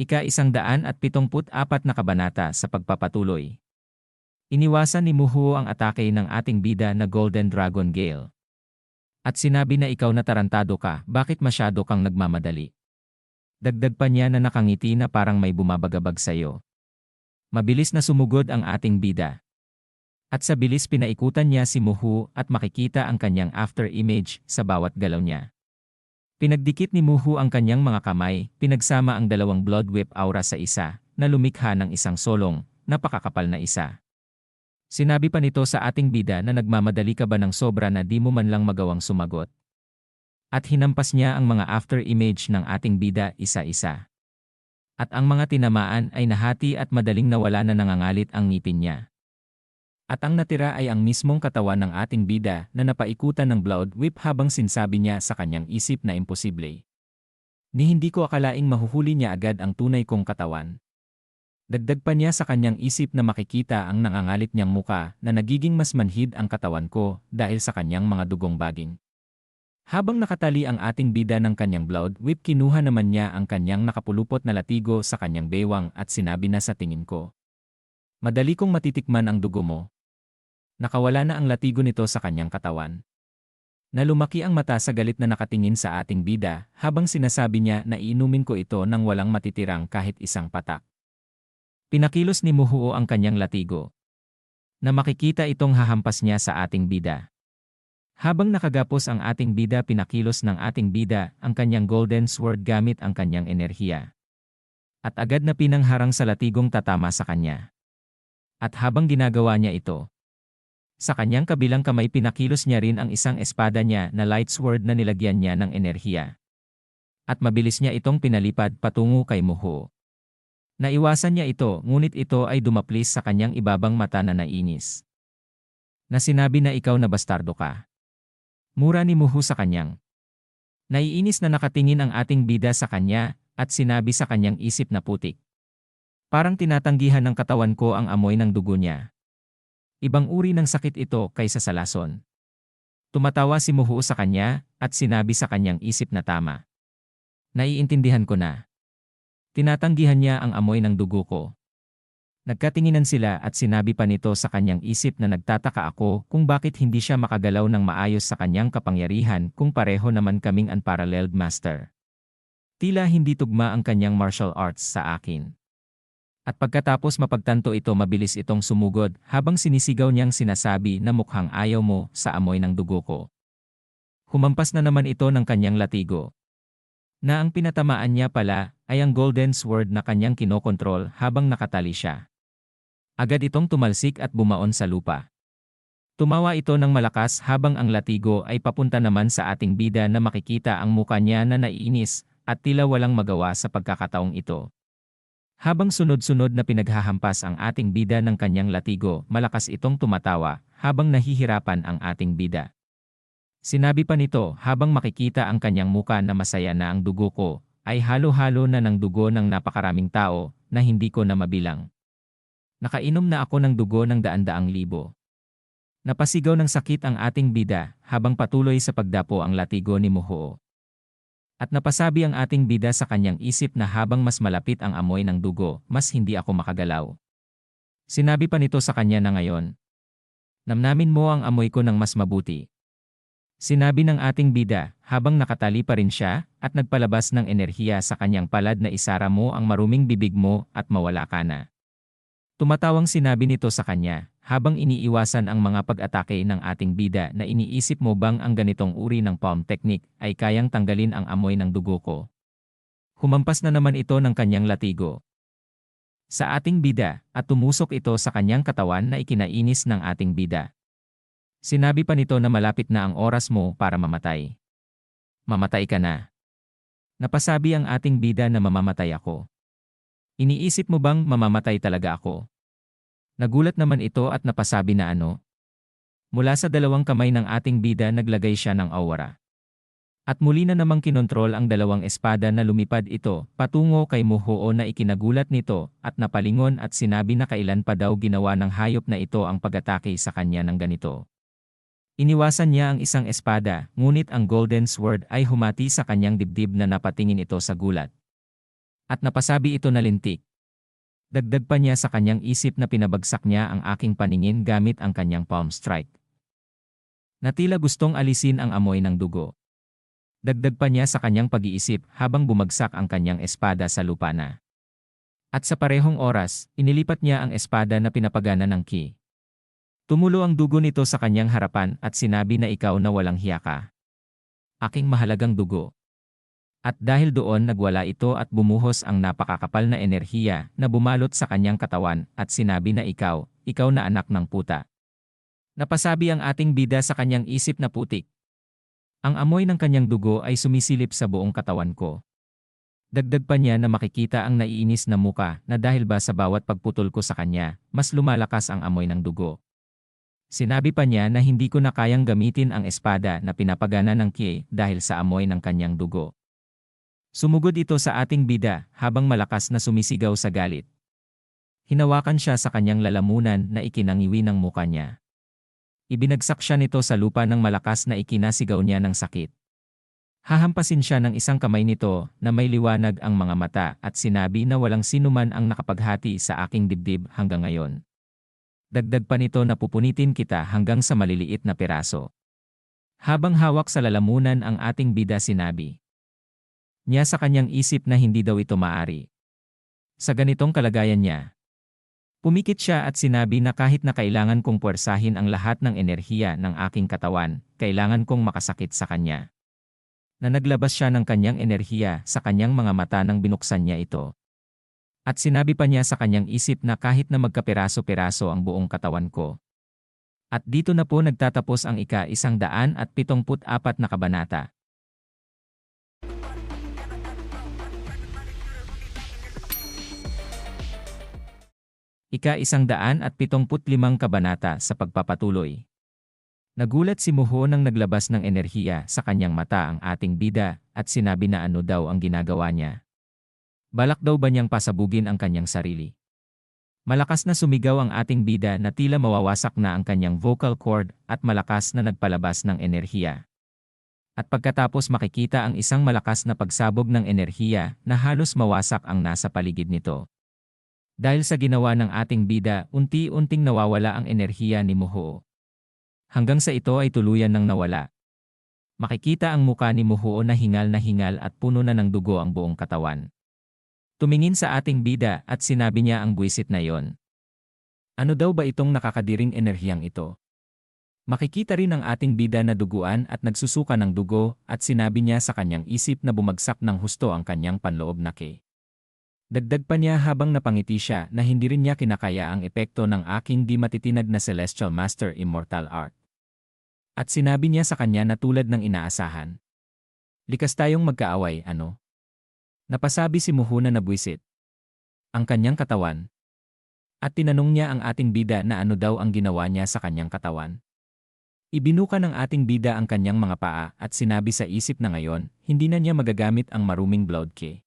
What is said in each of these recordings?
Ika isang daan at pitongput apat na kabanata sa pagpapatuloy. Iniwasan ni Muhu ang atake ng ating bida na Golden Dragon Gale. At sinabi na ikaw na tarantado ka, bakit masyado kang nagmamadali? Dagdag pa niya na nakangiti na parang may bumabagabag sa'yo. Mabilis na sumugod ang ating bida. At sa bilis pinaikutan niya si Muhu at makikita ang kanyang after image sa bawat galaw niya. Pinagdikit ni Muhu ang kanyang mga kamay, pinagsama ang dalawang blood whip aura sa isa, na lumikha ng isang solong, napakakapal na isa. Sinabi pa nito sa ating bida na nagmamadali ka ba ng sobra na di mo man lang magawang sumagot. At hinampas niya ang mga after image ng ating bida isa-isa. At ang mga tinamaan ay nahati at madaling nawala na nangangalit ang ngipin niya. At ang natira ay ang mismong katawan ng ating bida na napaikutan ng blood whip habang sinsabi niya sa kanyang isip na imposible. Ni hindi ko akalaing mahuhuli niya agad ang tunay kong katawan. Dagdag pa niya sa kanyang isip na makikita ang nangangalit niyang muka na nagiging mas manhid ang katawan ko dahil sa kanyang mga dugong baging. Habang nakatali ang ating bida ng kanyang blood whip kinuha naman niya ang kanyang nakapulupot na latigo sa kanyang bewang at sinabi na sa tingin ko. Madali kong matitikman ang dugo mo, Nakawala na ang latigo nito sa kanyang katawan. Nalumaki ang mata sa galit na nakatingin sa ating bida habang sinasabi niya na iinumin ko ito nang walang matitirang kahit isang patak. Pinakilos ni Muhuo ang kanyang latigo. Na makikita itong hahampas niya sa ating bida. Habang nakagapos ang ating bida pinakilos ng ating bida ang kanyang golden sword gamit ang kanyang enerhiya. At agad na pinangharang sa latigong tatama sa kanya. At habang ginagawa niya ito, sa kanyang kabilang kamay pinakilos niya rin ang isang espada niya na light sword na nilagyan niya ng enerhiya. At mabilis niya itong pinalipad patungo kay Muho. Naiwasan niya ito ngunit ito ay dumaplis sa kanyang ibabang mata na nainis. Na sinabi na ikaw na bastardo ka. Mura ni Muhu sa kanyang. Naiinis na nakatingin ang ating bida sa kanya at sinabi sa kanyang isip na putik. Parang tinatanggihan ng katawan ko ang amoy ng dugo niya. Ibang uri ng sakit ito kaysa sa lason. Tumatawa si Muhu sa kanya at sinabi sa kanyang isip na tama. Naiintindihan ko na. Tinatanggihan niya ang amoy ng dugo ko. Nagkatinginan sila at sinabi pa nito sa kanyang isip na nagtataka ako kung bakit hindi siya makagalaw ng maayos sa kanyang kapangyarihan kung pareho naman kaming unparalleled master. Tila hindi tugma ang kanyang martial arts sa akin. At pagkatapos mapagtanto ito mabilis itong sumugod habang sinisigaw niyang sinasabi na mukhang ayaw mo sa amoy ng dugo ko. Humampas na naman ito ng kanyang latigo. Na ang pinatamaan niya pala ay ang golden sword na kanyang kinokontrol habang nakatali siya. Agad itong tumalsik at bumaon sa lupa. Tumawa ito ng malakas habang ang latigo ay papunta naman sa ating bida na makikita ang muka niya na naiinis at tila walang magawa sa pagkakataong ito. Habang sunod-sunod na pinaghahampas ang ating bida ng kanyang latigo, malakas itong tumatawa, habang nahihirapan ang ating bida. Sinabi pa nito habang makikita ang kanyang muka na masaya na ang dugo ko, ay halo-halo na ng dugo ng napakaraming tao na hindi ko na mabilang. Nakainom na ako ng dugo ng daan-daang libo. Napasigaw ng sakit ang ating bida habang patuloy sa pagdapo ang latigo ni Muhoo. At napasabi ang ating bida sa kanyang isip na habang mas malapit ang amoy ng dugo, mas hindi ako makagalaw. Sinabi pa nito sa kanya na ngayon. Namnamin mo ang amoy ko ng mas mabuti. Sinabi ng ating bida, habang nakatali pa rin siya, at nagpalabas ng enerhiya sa kanyang palad na isara mo ang maruming bibig mo at mawala ka na. Tumatawang sinabi nito sa kanya, habang iniiwasan ang mga pag-atake ng ating bida na iniisip mo bang ang ganitong uri ng palm technique ay kayang tanggalin ang amoy ng dugo ko. Humampas na naman ito ng kanyang latigo. Sa ating bida, at tumusok ito sa kanyang katawan na ikinainis ng ating bida. Sinabi pa nito na malapit na ang oras mo para mamatay. Mamatay ka na. Napasabi ang ating bida na mamamatay ako. Iniisip mo bang mamamatay talaga ako? Nagulat naman ito at napasabi na ano. Mula sa dalawang kamay ng ating bida naglagay siya ng awara. At muli na namang kinontrol ang dalawang espada na lumipad ito, patungo kay Muhoo na ikinagulat nito, at napalingon at sinabi na kailan pa daw ginawa ng hayop na ito ang pag-atake sa kanya ng ganito. Iniwasan niya ang isang espada, ngunit ang golden sword ay humati sa kanyang dibdib na napatingin ito sa gulat. At napasabi ito na lintik. Dagdag pa niya sa kanyang isip na pinabagsak niya ang aking paningin gamit ang kanyang palm strike. Na tila gustong alisin ang amoy ng dugo. Dagdag pa niya sa kanyang pag-iisip habang bumagsak ang kanyang espada sa lupa na. At sa parehong oras, inilipat niya ang espada na pinapagana ng ki. Tumulo ang dugo nito sa kanyang harapan at sinabi na ikaw na walang hiya ka. Aking mahalagang dugo. At dahil doon nagwala ito at bumuhos ang napakakapal na enerhiya na bumalot sa kanyang katawan at sinabi na ikaw, ikaw na anak ng puta. Napasabi ang ating bida sa kanyang isip na putik. Ang amoy ng kanyang dugo ay sumisilip sa buong katawan ko. Dagdag pa niya na makikita ang naiinis na muka na dahil ba sa bawat pagputol ko sa kanya, mas lumalakas ang amoy ng dugo. Sinabi pa niya na hindi ko na kayang gamitin ang espada na pinapagana ng Kie dahil sa amoy ng kanyang dugo. Sumugod ito sa ating bida habang malakas na sumisigaw sa galit. Hinawakan siya sa kanyang lalamunan na ikinangiwi ng muka niya. Ibinagsak siya nito sa lupa ng malakas na ikinasigaw niya ng sakit. Hahampasin siya ng isang kamay nito na may liwanag ang mga mata at sinabi na walang sinuman ang nakapaghati sa aking dibdib hanggang ngayon. Dagdag pa nito na pupunitin kita hanggang sa maliliit na piraso. Habang hawak sa lalamunan ang ating bida sinabi, niya sa kanyang isip na hindi daw ito maari. Sa ganitong kalagayan niya, pumikit siya at sinabi na kahit na kailangan kong puwersahin ang lahat ng enerhiya ng aking katawan, kailangan kong makasakit sa kanya. Na naglabas siya ng kanyang enerhiya sa kanyang mga mata nang binuksan niya ito. At sinabi pa niya sa kanyang isip na kahit na magkapiraso-piraso ang buong katawan ko. At dito na po nagtatapos ang ika isang daan at pitongput apat na kabanata. Ika isang daan at pitongput limang kabanata sa pagpapatuloy. Nagulat si Muho nang naglabas ng enerhiya sa kanyang mata ang ating bida at sinabi na ano daw ang ginagawa niya. Balak daw ba niyang pasabugin ang kanyang sarili? Malakas na sumigaw ang ating bida na tila mawawasak na ang kanyang vocal cord at malakas na nagpalabas ng enerhiya. At pagkatapos makikita ang isang malakas na pagsabog ng enerhiya na halos mawasak ang nasa paligid nito. Dahil sa ginawa ng ating bida, unti-unting nawawala ang enerhiya ni Muho. Hanggang sa ito ay tuluyan ng nawala. Makikita ang muka ni Muho na hingal na hingal at puno na ng dugo ang buong katawan. Tumingin sa ating bida at sinabi niya ang buwisit na yon. Ano daw ba itong nakakadiring enerhiyang ito? Makikita rin ang ating bida na duguan at nagsusuka ng dugo at sinabi niya sa kanyang isip na bumagsak ng husto ang kanyang panloob na ke. Dagdag pa niya habang napangiti siya na hindi rin niya kinakaya ang epekto ng aking di matitinag na Celestial Master Immortal Art. At sinabi niya sa kanya na tulad ng inaasahan. Likas tayong magkaaway, ano? Napasabi si Muhuna na buwisit. Ang kanyang katawan. At tinanong niya ang ating bida na ano daw ang ginawa niya sa kanyang katawan. Ibinuka ng ating bida ang kanyang mga paa at sinabi sa isip na ngayon, hindi na niya magagamit ang maruming blood key.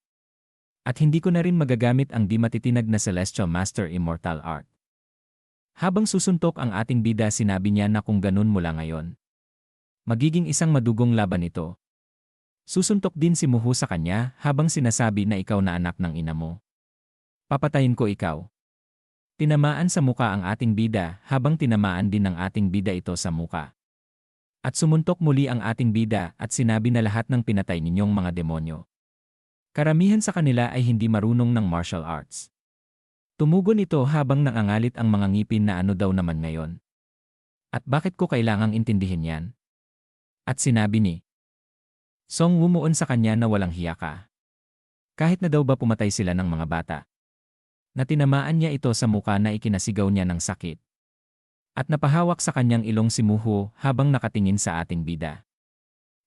At hindi ko na rin magagamit ang di matitinag na Celestial Master Immortal Art. Habang susuntok ang ating bida sinabi niya na kung ganun mula ngayon. Magiging isang madugong laban ito. Susuntok din si Muhu sa kanya habang sinasabi na ikaw na anak ng ina mo. Papatayin ko ikaw. Tinamaan sa muka ang ating bida habang tinamaan din ng ating bida ito sa muka. At sumuntok muli ang ating bida at sinabi na lahat ng pinatay ninyong mga demonyo. Karamihan sa kanila ay hindi marunong ng martial arts. Tumugon ito habang nangangalit ang mga ngipin na ano daw naman ngayon. At bakit ko kailangang intindihin yan? At sinabi ni Song wumuon sa kanya na walang hiya ka. Kahit na daw ba pumatay sila ng mga bata. Natinamaan niya ito sa muka na ikinasigaw niya ng sakit. At napahawak sa kanyang ilong si Muho habang nakatingin sa ating bida.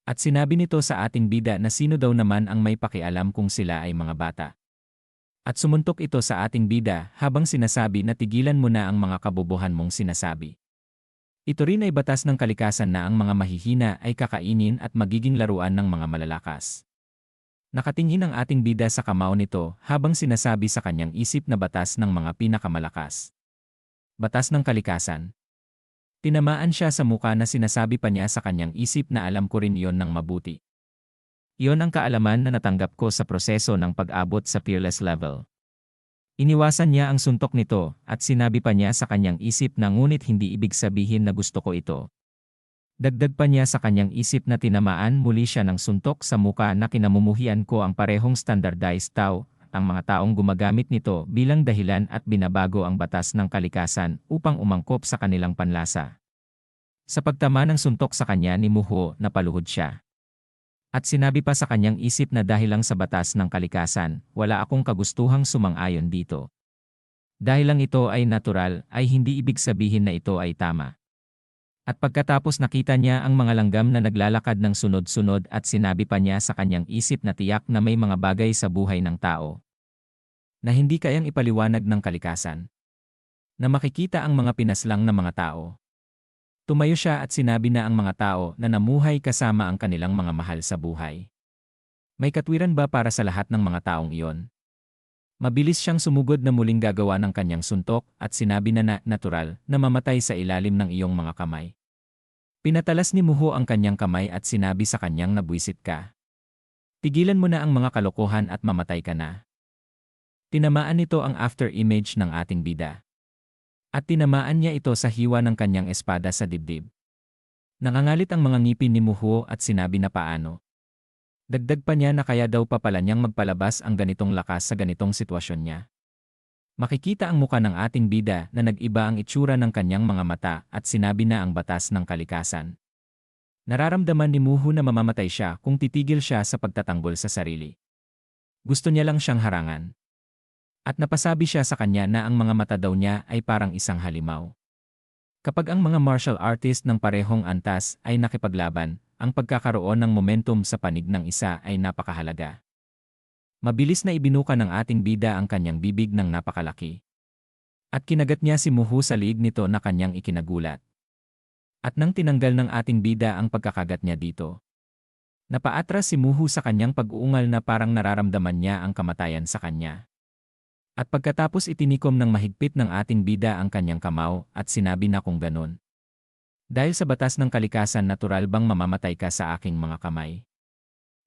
At sinabi nito sa ating bida na sino daw naman ang may pakialam kung sila ay mga bata. At sumuntok ito sa ating bida habang sinasabi na tigilan mo na ang mga kabobohan mong sinasabi. Ito rin ay batas ng kalikasan na ang mga mahihina ay kakainin at magiging laruan ng mga malalakas. Nakatingin ang ating bida sa kamao nito habang sinasabi sa kanyang isip na batas ng mga pinakamalakas. Batas ng kalikasan. Tinamaan siya sa muka na sinasabi pa niya sa kanyang isip na alam ko rin iyon ng mabuti. Iyon ang kaalaman na natanggap ko sa proseso ng pag-abot sa fearless level. Iniwasan niya ang suntok nito at sinabi pa niya sa kanyang isip na ngunit hindi ibig sabihin na gusto ko ito. Dagdag pa niya sa kanyang isip na tinamaan muli siya ng suntok sa muka na kinamumuhian ko ang parehong standardized tao, ang mga taong gumagamit nito bilang dahilan at binabago ang batas ng kalikasan upang umangkop sa kanilang panlasa. Sa pagtama ng suntok sa kanya ni Muho, napaluhod siya. At sinabi pa sa kanyang isip na dahil lang sa batas ng kalikasan, wala akong kagustuhang sumang-ayon dito. Dahil lang ito ay natural, ay hindi ibig sabihin na ito ay tama. At pagkatapos nakita niya ang mga langgam na naglalakad ng sunod-sunod at sinabi pa niya sa kanyang isip na tiyak na may mga bagay sa buhay ng tao na hindi kayang ipaliwanag ng kalikasan. Na makikita ang mga pinaslang na mga tao. Tumayo siya at sinabi na ang mga tao na namuhay kasama ang kanilang mga mahal sa buhay. May katwiran ba para sa lahat ng mga taong iyon? Mabilis siyang sumugod na muling gagawa ng kanyang suntok at sinabi na na natural na mamatay sa ilalim ng iyong mga kamay. Pinatalas ni Muho ang kanyang kamay at sinabi sa kanyang nabwisit ka. Tigilan mo na ang mga kalokohan at mamatay ka na. Tinamaan nito ang after image ng ating bida. At tinamaan niya ito sa hiwa ng kanyang espada sa dibdib. Nangangalit ang mga ngipin ni Muho at sinabi na paano. Dagdag pa niya na kaya daw pa pala niyang magpalabas ang ganitong lakas sa ganitong sitwasyon niya. Makikita ang muka ng ating bida na nag-iba ang itsura ng kanyang mga mata at sinabi na ang batas ng kalikasan. Nararamdaman ni Muho na mamamatay siya kung titigil siya sa pagtatanggol sa sarili. Gusto niya lang siyang harangan. At napasabi siya sa kanya na ang mga mata daw niya ay parang isang halimaw. Kapag ang mga martial artist ng parehong antas ay nakipaglaban, ang pagkakaroon ng momentum sa panig ng isa ay napakahalaga. Mabilis na ibinuka ng ating bida ang kanyang bibig ng napakalaki. At kinagat niya si Muhu sa liig nito na kanyang ikinagulat. At nang tinanggal ng ating bida ang pagkakagat niya dito. Napaatras si Muhu sa kanyang pag-uungal na parang nararamdaman niya ang kamatayan sa kanya. At pagkatapos itinikom ng mahigpit ng ating bida ang kanyang kamao at sinabi na kung ganon. Dahil sa batas ng kalikasan natural bang mamamatay ka sa aking mga kamay?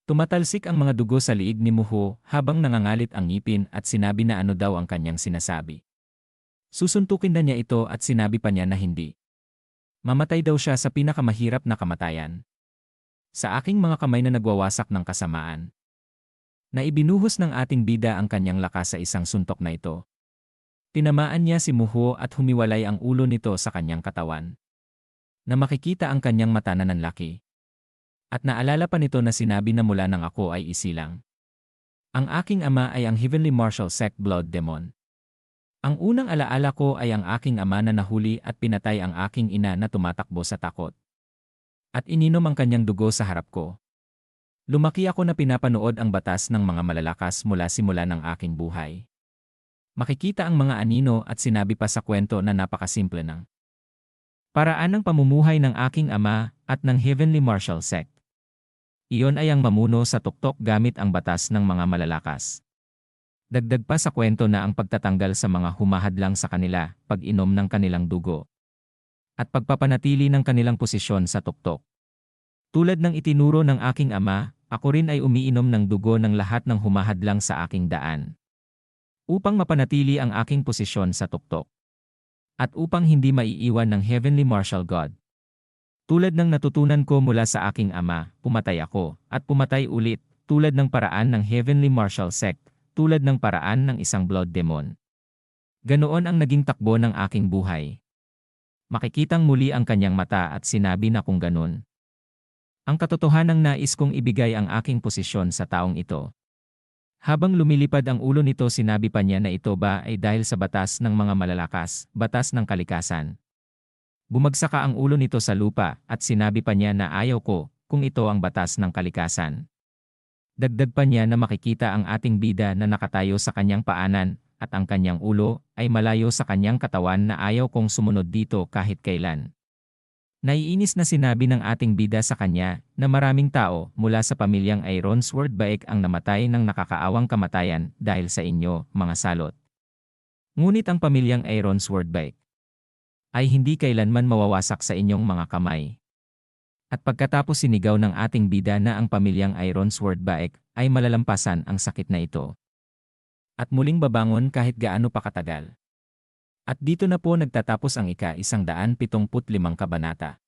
Tumatalsik ang mga dugo sa liig ni Muho habang nangangalit ang ngipin at sinabi na ano daw ang kanyang sinasabi. Susuntukin na niya ito at sinabi pa niya na hindi. Mamatay daw siya sa pinakamahirap na kamatayan. Sa aking mga kamay na nagwawasak ng kasamaan na ibinuhos ng ating bida ang kanyang lakas sa isang suntok na ito. Tinamaan niya si Muho at humiwalay ang ulo nito sa kanyang katawan. Na makikita ang kanyang mata na nanlaki. At naalala pa nito na sinabi na mula nang ako ay isilang. Ang aking ama ay ang Heavenly Marshal Sect Blood Demon. Ang unang alaala ko ay ang aking ama na nahuli at pinatay ang aking ina na tumatakbo sa takot. At ininom ang kanyang dugo sa harap ko. Lumaki ako na pinapanood ang batas ng mga malalakas mula simula ng aking buhay. Makikita ang mga anino at sinabi pa sa kwento na napakasimple ng paraan ng pamumuhay ng aking ama at ng Heavenly Marshal Sect. Iyon ay ang mamuno sa tuktok gamit ang batas ng mga malalakas. Dagdag pa sa kwento na ang pagtatanggal sa mga humahadlang sa kanila, pag-inom ng kanilang dugo, at pagpapanatili ng kanilang posisyon sa tuktok. Tulad ng itinuro ng aking ama, ako rin ay umiinom ng dugo ng lahat ng humahadlang sa aking daan. Upang mapanatili ang aking posisyon sa tuktok. At upang hindi maiiwan ng Heavenly Marshal God. Tulad ng natutunan ko mula sa aking ama, pumatay ako, at pumatay ulit, tulad ng paraan ng Heavenly Marshal Sect, tulad ng paraan ng isang blood demon. Ganoon ang naging takbo ng aking buhay. Makikitang muli ang kanyang mata at sinabi na kung ganun, ang katotohanang nais kong ibigay ang aking posisyon sa taong ito. Habang lumilipad ang ulo nito sinabi pa niya na ito ba ay dahil sa batas ng mga malalakas, batas ng kalikasan. Bumagsaka ang ulo nito sa lupa at sinabi pa niya na ayaw ko kung ito ang batas ng kalikasan. Dagdag pa niya na makikita ang ating bida na nakatayo sa kanyang paanan at ang kanyang ulo ay malayo sa kanyang katawan na ayaw kong sumunod dito kahit kailan. Naiinis na sinabi ng ating bida sa kanya na maraming tao mula sa pamilyang Ironsworth Baek ang namatay ng nakakaawang kamatayan dahil sa inyo, mga salot. Ngunit ang pamilyang Ironsworth Baek ay hindi kailanman mawawasak sa inyong mga kamay. At pagkatapos sinigaw ng ating bida na ang pamilyang Ironsworth Baek ay malalampasan ang sakit na ito. At muling babangon kahit gaano pa katagal. At dito na po nagtatapos ang ika-isang daan pitongput limang kabanata.